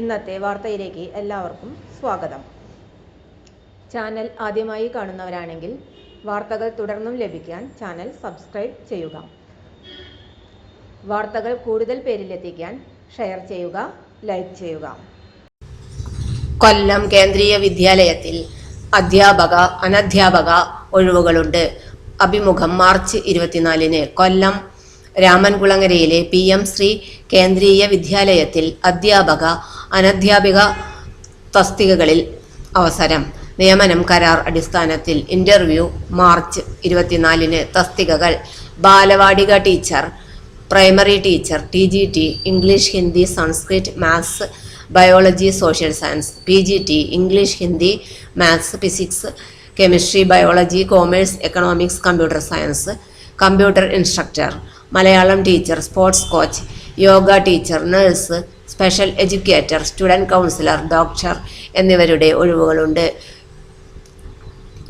ഇന്നത്തെ വാർത്തയിലേക്ക് എല്ലാവർക്കും സ്വാഗതം. ചാനൽ ആദ്യമായി കാണുന്നവരാണെങ്കിൽ വാർത്തകൾ തുടർന്നും ലഭിക്കാൻ ചാനൽ സബ്സ്ക്രൈബ് ചെയ്യുക. വാർത്തകൾ കൂടുതൽ പേരിലെത്തിക്കാൻ ഷെയർ ചെയ്യുക ലൈക്ക് ചെയ്യുക. കൊല്ലം കേന്ദ്രീയ വിദ്യാലയത്തിൽ അധ്യാപക അനധ്യാപക ഒഴിവുകളുണ്ട്. അഭിമുഖം മാർച്ച് ഇരുപത്തിനാലിന് കൊല്ലം രാമൻകുളങ്ങരയിലെ പി എം ശ്രീ കേന്ദ്രീയ വിദ്യാലയത്തിൽ അധ്യാപക അനധ്യാപിക തസ്തികകളിൽ അവസരം. നിയമനം കരാർ അടിസ്ഥാനത്തിൽ ഇന്റർവ്യൂ മാർച്ച് ഇരുപത്തിനാലിന് തസ്തികകൾ. Balvatika teacher primary teacher T G T English Hindi Sanskrit maths biology social science P G T English Hindi maths physics chemistry biology commerce economics computer science computer instructor Malayalam teacher sports coach yoga teacher nurse special educator student counsellor doctor എന്നിവരുടെ ഒഴിവുകളുണ്ട്.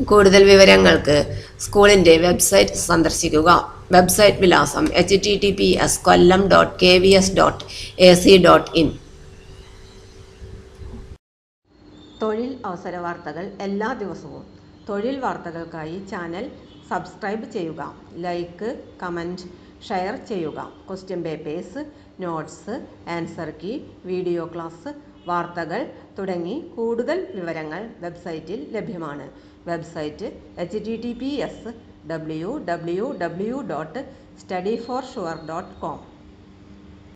കൂടുതൽ വിവരങ്ങൾക്ക് സ്കൂളിന്റെ website സന്ദർശിക്കുക. Website വിലാസം H T T P S Kollam dot K V S dot A C dot in തൊഴിൽ അവസര വാർത്തകൾ എല്ലാ ദിവസവും തൊഴിൽ വാർത്തകൾക്കായി ചാനൽ സബ്സ്ക്രൈബ് ചെയ്യുക ലൈക്ക് കമന്റ് ഷെയർ ചെയ്യുക. Question papers notes answer key video class വാർത്തകൾ തുടങ്ങി കൂടുതൽ വിവരങ്ങൾ വെബ്സൈറ്റിൽ ലഭ്യമാണ്. Website H T T P S W W W dot study for sure dot com